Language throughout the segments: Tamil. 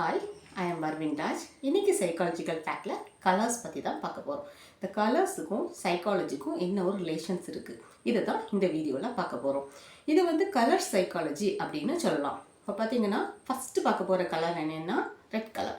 Hi I am Parveen Raj psychological ஃபேக்டில் colours பற்றி தான் பார்க்க போகிறோம் இந்த கலர்ஸுக்கும் சைக்காலஜிக்கும் என்ன ஒரு ரிலேஷன்ஸ் இருக்குது இதை தான் இந்த வீடியோவில் பார்க்க போகிறோம் இது வந்து கலர் சைக்காலஜி அப்படின்னு சொல்லலாம். இப்போ பார்த்தீங்கன்னா ஃபஸ்ட்டு பார்க்க போகிற கலர் என்னென்னா ரெட் கலர்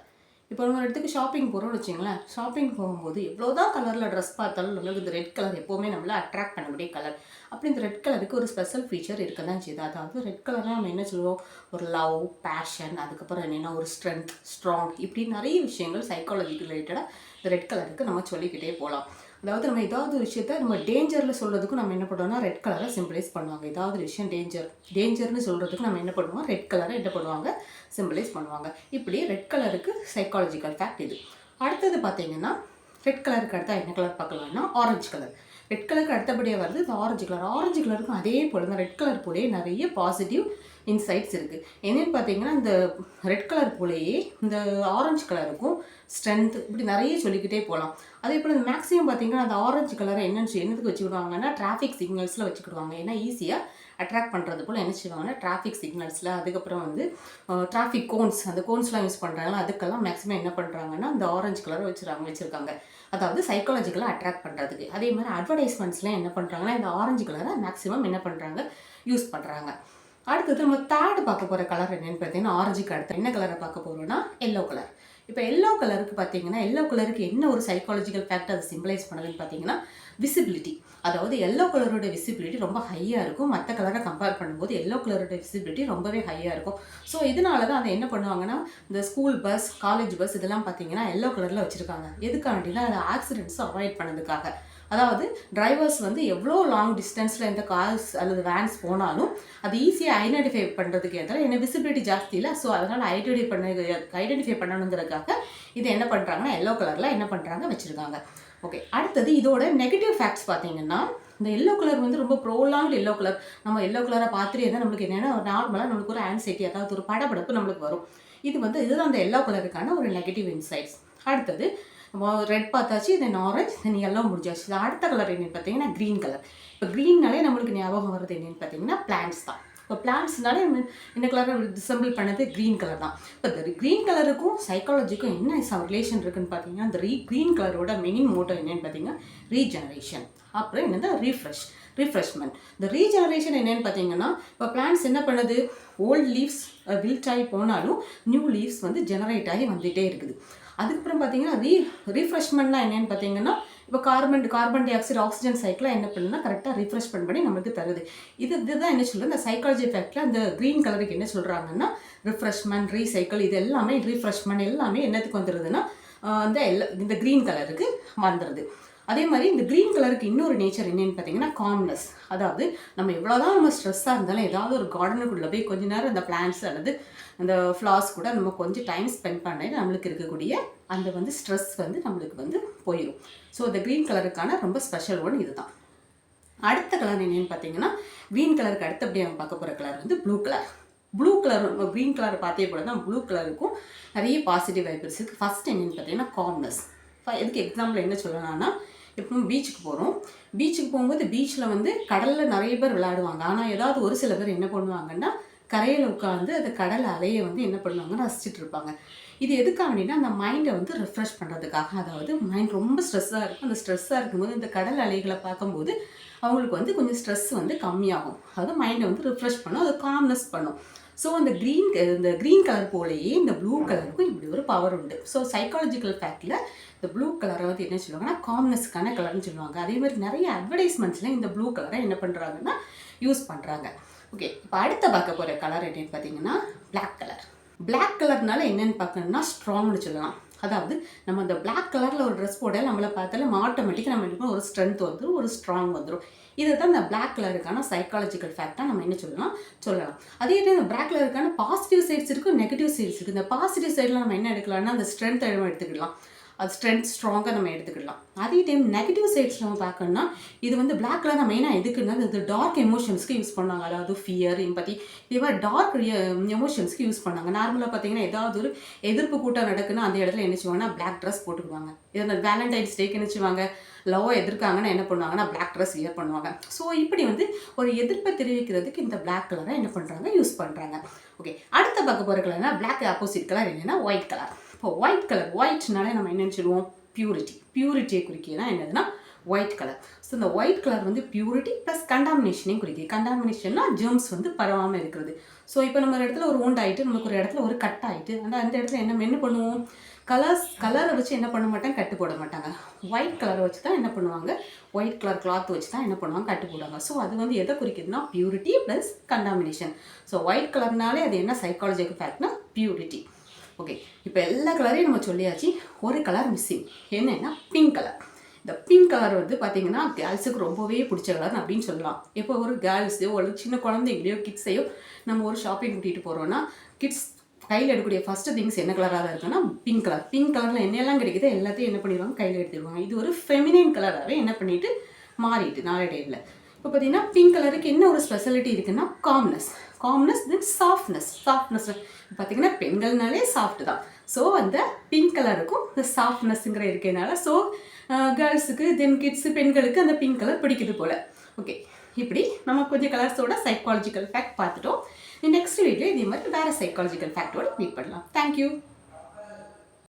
இப்போ நம்ம ஒரு இடத்துக்கு ஷாப்பிங் போகிறோம்னு வச்சிங்களேன் ஷாப்பிங் போகும்போது எவ்வளோ தான் கலரில் ட்ரெஸ் பார்த்தாலும் நம்மளுக்கு இந்த ரெட் கலர் எப்போவுமே நம்மளை அட்ராக்ட் பண்ணக்கூடிய கலர் அப்படி இந்த ரெட் கலருக்கு ஒரு ஸ்பெஷல் ஃபீச்சர் இருக்க தான் செய்யுது. அதாவது ரெட் கலர்னால் நம்ம என்ன சொல்லுவோம்? ஒரு லவ் பேஷன் அதுக்கப்புறம் என்னென்னா ஒரு ஸ்ட்ரென்த் ஸ்ட்ராங் இப்படி நிறைய விஷயங்கள் சைக்காலஜி ரிலேட்டடாக இந்த ரெட் கலருக்கு நம்ம சொல்லிக்கிட்டே போகலாம் அதாவது நம்ம ஏதாவது விஷயத்த நம்ம டேஞ்சரில் சொல்கிறதுக்கும் நம்ம என்ன பண்ணுவோம்னா ரெட் கலரை சிம்பிளைஸ் பண்ணுவாங்க. ஏதாவது ஒரு விஷயம் டேஞ்சர் டேஞ்சர்னு சொல்கிறதுக்கு நம்ம என்ன பண்ணுவோம் ரெட் கலரை என்ன பண்ணுவாங்க? சிம்பிளைஸ் பண்ணுவாங்க. இப்படி ரெட் கலருக்கு சைக்காலஜிக்கல் ஃபேக்ட் இது. அடுத்தது பார்த்தீங்கன்னா ரெட் கலருக்கு அடுத்தா என்ன கலர் பார்க்கலாம்னா ஆரஞ்சு கலர் ரெட் கலருக்கு அடுத்தபடியாக வருது இந்த ஆரஞ்சு கலர் ஆரஞ்சு கலருக்கும் அதே போல் தான் ரெட் கலர் போலே நிறைய பாசிட்டிவ் இன்சைட்ஸ் இருக்குது என்னென்னு பார்த்தீங்கன்னா இந்த ரெட் கலர் போலேயே இந்த ஆரஞ்சு கலருக்கும் ஸ்ட்ரென்த் இப்படி நிறைய சொல்லிக்கிட்டே போகலாம் அதே போல் இந்த மேக்ஸிமம் பார்த்தீங்கன்னா அந்த ஆரஞ்சு கலரை என்னென்னு என்னதுக்கு வச்சுக்கிடுவாங்கன்னா டிராஃபிக் சிக்னல்ஸில் வச்சுக்கிடுவாங்க. ஏன்னா ஈஸியாக அட்ராக்ட் பண்ணுறது போல் என்ன செய்வாங்கன்னா டிராஃபிக் சிக்னல்ஸில் அதுக்கப்புறம் வந்து டிராஃபிக் கோன்ஸ் அந்த கோன்ஸ்லாம் யூஸ் பண்ணுறாங்களா அதுக்கெல்லாம் மேக்ஸிமம் என்ன பண்ணுறாங்கன்னா அந்த ஆரஞ்சு கலரை வச்சுருக்காங்க வச்சுருக்காங்க. அதாவது சைக்காலஜிக்கலாக அட்ராக்ட் பண்ணுறதுக்கு அதே மாதிரி அட்வர்டைஸ்மெண்ட்ஸ்லாம் என்ன பண்ணுறாங்கன்னா இந்த ஆரஞ்சு கலரை மேக்ஸிமம் என்ன பண்ணுறாங்க யூஸ் பண்ணுறாங்க அடுத்தது நம்ம தேர்டு பார்க்க போகிற கலர் என்னென்னு பார்த்தீங்கன்னா ஆரஞ்சுக்கு அடுத்து என்ன கலரை பார்க்க போகிறோம்னா எல்லோ கலர் இப்போ எல்லோ கலருக்கு பார்த்தீங்கன்னா எல்லோ கலருக்கு என்ன ஒரு சைக்காலஜிக்கல் ஃபேக்ட் அதை சிம்பிளைஸ் பண்ணுதுன்னு பார்த்தீங்கன்னா விசிபிலிட்டி அதாவது எல்லோ கலரோட விசிபிலிட்டி ரொம்ப ஹையாக இருக்கும். மற்ற கலரை கம்பேர் பண்ணும்போது எல்லோ கலரோட விசிபிலிட்டி ரொம்பவே ஹையாக இருக்கும். ஸோ இதனால தான் அதை என்ன பண்ணுவாங்கன்னா இந்த ஸ்கூல் பஸ் காலேஜ் பஸ் இதெல்லாம் பார்த்தீங்கன்னா எல்லோ கலரில் வச்சுருக்காங்க. எதுக்காண்டினா அது ஆக்சிடென்ட்ஸும் அவாய்ட் பண்ணதுக்காக. அதாவது டிரைவர்ஸ் வந்து எவ்வளோ லாங் டிஸ்டன்ஸில் இந்த கார்ஸ் அல்லது வேன்ஸ் போனாலும் அது ஈஸியாக ஐடென்டிஃபை பண்ணுறதுக்கு ஏதாவது என்ன விசிபிலிட்டி ஜாஸ்தி இல்லை. ஸோ அதனால் ஐடென்டிஃபை பண்ண ஐடென்டிஃபை பண்ணணுங்கிறதுக்காக இது என்ன பண்ணுறாங்கன்னா எல்லோ கலரில் என்ன பண்ணுறாங்க வச்சுருக்காங்க. ஓகே அடுத்தது இதோட நெகட்டிவ் ஃபேக்ட்ஸ் பார்த்தீங்கன்னா இந்த எல்லோ கலர் வந்து ரொம்ப ப்ரோலாங்டு எல்லோ கலர் நம்ம எல்லோ கலராக பார்த்துட்டே இருந்தால் நம்மளுக்கு என்னென்னா நார்மலாக நம்மளுக்கு ஒரு ஆன்சைட்டி அதாவது ஒரு படபடப்பு நம்மளுக்கு வரும். இது வந்து இதுதான் அந்த எல்லோ கலருக்கான ஒரு நெகட்டிவ் இன்சைட்ஸ் அடுத்தது ரெட் பார்த்தாச்சு தென் ஆரஞ்சு தென் எல்லாம் முடிஞ்சாச்சு. அடுத்த கலர் என்னென்னு பார்த்தீங்கன்னா க்ரீன் கலர் இப்போ க்ரீன்னாலே நம்மளுக்கு ஞாபகம் வருது என்னென்னு பார்த்தீங்கன்னா பிளான்ஸ் தான். இப்போ பிளான்ஸ்னாலே என்ன கலரை டிசம்பிள் பண்ணது க்ரீன் கலர் தான். இப்போ இந்த க்ரீன் கலருக்கும் சைக்காலஜிக்கும் என்ன ரிலேஷன் இருக்குன்னு பார்த்தீங்கன்னா இந்த ரீ க்ரீன் கலரோட மெயின் மோட்டோ என்னென்னு பார்த்தீங்கன்னா ரீஜெனரேஷன் அப்புறம் என்னது? ரீஃப்ரெஷ் ரீஃப்ரெஷ்மெண்ட் இந்த ரீஜெனரேஷன் என்னென்னு பார்த்தீங்கன்னா இப்போ பிளான்ஸ் என்ன பண்ணுது? ஓல்ட் லீவ்ஸ் வில்ட் ஆகி போனாலும் நியூ லீவ்ஸ் வந்து ஜெனரேட் ஆகி வந்துகிட்டே இருக்குது. அதுக்கப்புறம் பார்த்தீங்கன்னா ரீ ரீஃப்ரெஷ்மெண்ட்னா என்னென்னு பார்த்தீங்கன்னா இப்போ carbon carbon dioxide oxygen சைக்கிளாக என்ன பண்ணுன்னா கரெக்டாக ரிஃப்ரெஷ் பண்ணி நம்மளுக்கு தருது. இது இதுதான் என்ன சொல்கிறது இந்த சைக்காலஜி ஃபேக்டில் அந்த க்ரீன் கலருக்கு என்ன சொல்கிறாங்கன்னா ரிஃப்ரெஷ்மெண்ட் ரீசைக்கிள் இது எல்லாமே ரீஃப்ரெஷ்மெண்ட் எல்லாமே என்னத்துக்கு வந்துடுதுன்னா அந்த எல்லா இந்த க்ரீன் கலருக்கு வந்துடுது அதே மாதிரி இந்த க்ரீன் கலருக்கு இன்னொரு நேச்சர் என்னென்னு பார்த்தீங்கன்னா காம்னஸ் அதாவது நம்ம எவ்வளோதான் நம்ம ஸ்ட்ரெஸ்ஸாக இருந்தாலும் ஏதாவது ஒரு கார்டனுக்குள்ளே போய் கொஞ்ச நேரம் அந்த பிளான்ஸ் அல்லது அந்த ஃப்ளார்ஸ் கூட நம்ம கொஞ்சம் டைம் ஸ்பெண்ட் பண்ணி நம்மளுக்கு இருக்கக்கூடிய அந்த வந்து ஸ்ட்ரெஸ் வந்து நம்மளுக்கு வந்து போயிடும் ஸோ இந்த க்ரீன் கலருக்கான ரொம்ப ஸ்பெஷல் ஒன் இதுதான். அடுத்த கலர் என்னென்னு பார்த்தீங்கன்னா க்ரீன் கலருக்கு அடுத்தபடியாக நம்ம பார்க்க போகிற கலர் வந்து blue colour blue colour green colour பார்த்தே போல தான் ப்ளூ கலருக்கும் நிறைய பாசிட்டிவ் வைப்ரஸ் இருக்குது ஃபஸ்ட் என்னென்னு பார்த்தீங்கன்னா காம்னஸ் எதுக்கு எக்ஸாம்பிள் என்ன சொல்லலாம்னா இப்போ பீச்சுக்கு போகிறோம் பீச்சுக்கு போகும்போது பீச்சில் வந்து கடலில் நிறைய பேர் விளையாடுவாங்க. ஆனால் ஏதாவது ஒரு சில பேர் என்ன பண்ணுவாங்கன்னா கரையில் உட்காந்து அந்த கடல் அலையை வந்து என்ன பண்ணுவாங்க ரசிச்சுட்டு இருப்பாங்க. இது எதுக்காக அப்படின்னா அந்த மைண்டை வந்து ரிஃப்ரெஷ் பண்ணுறதுக்காக அதாவது மைண்ட் ரொம்ப ஸ்ட்ரெஸ்ஸாக இருக்கும். அந்த ஸ்ட்ரெஸ்ஸாக இருக்கும்போது இந்த கடல் அலைகளை பார்க்கும்போது அவங்களுக்கு வந்து கொஞ்சம் ஸ்ட்ரெஸ் வந்து கம்மியாகும். அதாவது மைண்டை வந்து ரிஃப்ரெஷ் பண்ணும். அது காம்னஸ் பண்ணும். ஸோ அந்த க்ரீன் இந்த க்ரீன் கலர் போலேயே இந்த ப்ளூ கலருக்கும் இப்படி ஒரு பவர் உண்டு. ஸோ சைக்காலஜிக்கல் ஃபேக்டில் இந்த ப்ளூ கலரை வந்து என்ன சொல்லுவாங்கன்னா காம்னஸ்க்கான கலர்னு சொல்லுவாங்க. அதே மாதிரி நிறைய அட்வர்டைஸ்மெண்ட்ஸில் இந்த ப்ளூ கலரை என்ன பண்ணுறாங்கன்னா யூஸ் பண்ணுறாங்க ஓகே இப்போ அடுத்த பார்க்க போகிற கலர் என்னென்னு பார்த்தீங்கன்னா பிளாக் கலர் பிளாக் கலர்னால என்னென்னு பார்க்கணும்னா ஸ்ட்ராங்னு சொல்லலாம். அதாவது நம்ம அந்த பிளாக் கலரில் ஒரு ட்ரெஸ் போட நம்மளை பார்த்தாலும் ஆட்டோமேட்டிக்காக நம்ம என்ன ஒரு ஸ்ட்ரென்த் வந்துடும் ஒரு ஸ்ட்ராங் வந்துடும் இது தான் இந்த பிளாக் கலருக்கான சைக்காலஜிக்கல் ஃபேக்டாக நம்ம என்ன சொல்லலாம்? சொல்லலாம். அதே மாதிரி இந்த பிளாக் கலருக்கான பாசிட்டிவ் சைட்ஸ் இருக்குது நெகட்டிவ் சைட்ஸ் இருக்குது இந்த பாசிட்டிவ் சைடில் நம்ம என்ன எடுக்கலாம்னா அந்த ஸ்ட்ரென்த் எடுத்துக்கலாம் அது ஸ்ட்ரென்த் ஸ்ட்ராங்காக நம்ம எடுத்துக்கலாம் அதே டைம் நெகட்டிவ் சைட்ஸ் நம்ம பார்க்கணும்னா இது வந்து பிளாக் கலர் மெயினாக எதுக்குன்னா இது டார்க் எமோஷன்ஸ்க்கு யூஸ் பண்ணாங்க. அதாவது ஃபியர் பற்றி இதே மாதிரி டார்க் எமோஷன்ஸ்க்கு யூஸ் பண்ணாங்க. நார்மலாக பார்த்தீங்கன்னா ஏதாவது ஒரு எதிர்ப்பு கூட்டம் நடக்குன்னா அந்த இடத்துல என்ன செய்வாங்கன்னா பிளாக் ட்ரெஸ் போட்டுக்குவாங்க. இதில் வேலண்டைன்ஸ் டேக்கு என்ன செய்வாங்க? லவ்வை எதிர்க்காங்கன்னா என்ன பண்ணுவாங்கன்னா பிளாக் ட்ரெஸ் வியர் பண்ணுவாங்க. ஸோ இப்படி வந்து ஒரு எதிர்ப்பை தெரிவிக்கிறதுக்கு இந்த பிளாக் கலரை என்ன பண்ணுறாங்க யூஸ் பண்ணுறாங்க ஓகே அடுத்த பார்க்க போகிற கலர்னா பிளாக் ஆப்போசிட் கலர் என்னென்னா ஒயிட் கலர் இப்போ ஒயிட் கலர் ஒயிட்னாலே நம்ம என்ன நினச்சிடுவோம் பியூரிட்டி பியூரிட்டியை குறிக்கினா என்னதுன்னா ஒயிட் கலர் ஸோ இந்த ஒயிட் கலர் வந்து பியூரிட்டி ப்ளஸ் கண்டாமினேஷனையும் குறிக்குது கண்டாமினேஷன்னா ஜெர்ம்ஸ் வந்து பரவாமல் இருக்கிறது. ஸோ இப்போ நம்ம ஒரு இடத்துல ஒரு wound நமக்கு ஒரு இடத்துல ஒரு கட் ஆகிட்டு அந்த அந்த இடத்துல என்ன என்ன பண்ணுவோம்? கலர்ஸ் கலரை வச்சு என்ன பண்ண மாட்டாங்க? கட்டு போட மாட்டாங்க. ஒயிட் கலரை வச்சு தான் என்ன பண்ணுவாங்க? ஒயிட் கலர் கிளாத் வச்சு தான் என்ன பண்ணுவாங்க? கட்டு போடுவாங்க. ஸோ அது வந்து எதை குறிக்குதுன்னா purity plus contamination so white கலர்னாலே அது என்ன? சைக்காலஜிக்கல் ஃபேக்ட்னா பியூரிட்டி ஓகே இப்போ எல்லா கலரையும் நம்ம சொல்லியாச்சு. ஒரு கலர் மிஸ்ஸிங் என்னன்னா பிங்க் கலர் இந்த பிங்க் கலர் வந்து பார்த்தீங்கன்னா கேர்ள்ஸுக்கு ரொம்பவே பிடிச்ச கலர் அப்படின்னு சொல்லலாம். இப்போ ஒரு கேர்ள்ஸையோ ஒரு சின்ன குழந்தைங்களையோ கிட்ஸையோ நம்ம ஒரு ஷாப்பிங் கூட்டிகிட்டு போகிறோன்னா கிட்ஸ் கையில் எடுக்கக்கூடிய ஃபஸ்ட்டு திங்ஸ் என்ன கலராக இருக்குன்னா பிங்க் கலர் பிங்க் கலரில் என்னெல்லாம் கிடைக்குதோ எல்லாத்தையும் என்ன பண்ணிடுவாங்க? கையில் எடுத்துருவாங்க இது ஒரு ஃபெமினைன் கலராகவே என்ன பண்ணிட்டு மாறிட்டு நாளடைவில் இப்போ பார்த்தீங்கன்னா பிங்க் கலருக்கு என்ன ஒரு ஸ்பெஷாலிட்டி இருக்குன்னா calmness calmness then softness softness பார்த்தீங்கன்னா பெண்கள்னாலே சாஃப்ட் தான். ஸோ அந்த பிங்க் கலருக்கும் இந்த சாஃப்ட்னஸ்ங்கிற இருக்கனால ஸோ கேர்ள்ஸுக்கு தென் கிட்ஸு பெண்களுக்கு அந்த பிங்க் கலர் பிடிக்குது போல். ஓகே இப்படி நம்ம கொஞ்சம் கலர்ஸோட சைக்காலஜிக்கல் ஃபேக்ட் பார்த்துட்டோம். நெக்ஸ்ட் வீடியோ இதே மாதிரி வேறு சைக்காலஜிக்கல் ஃபேக்டோட மீட் பண்ணலாம். Thank you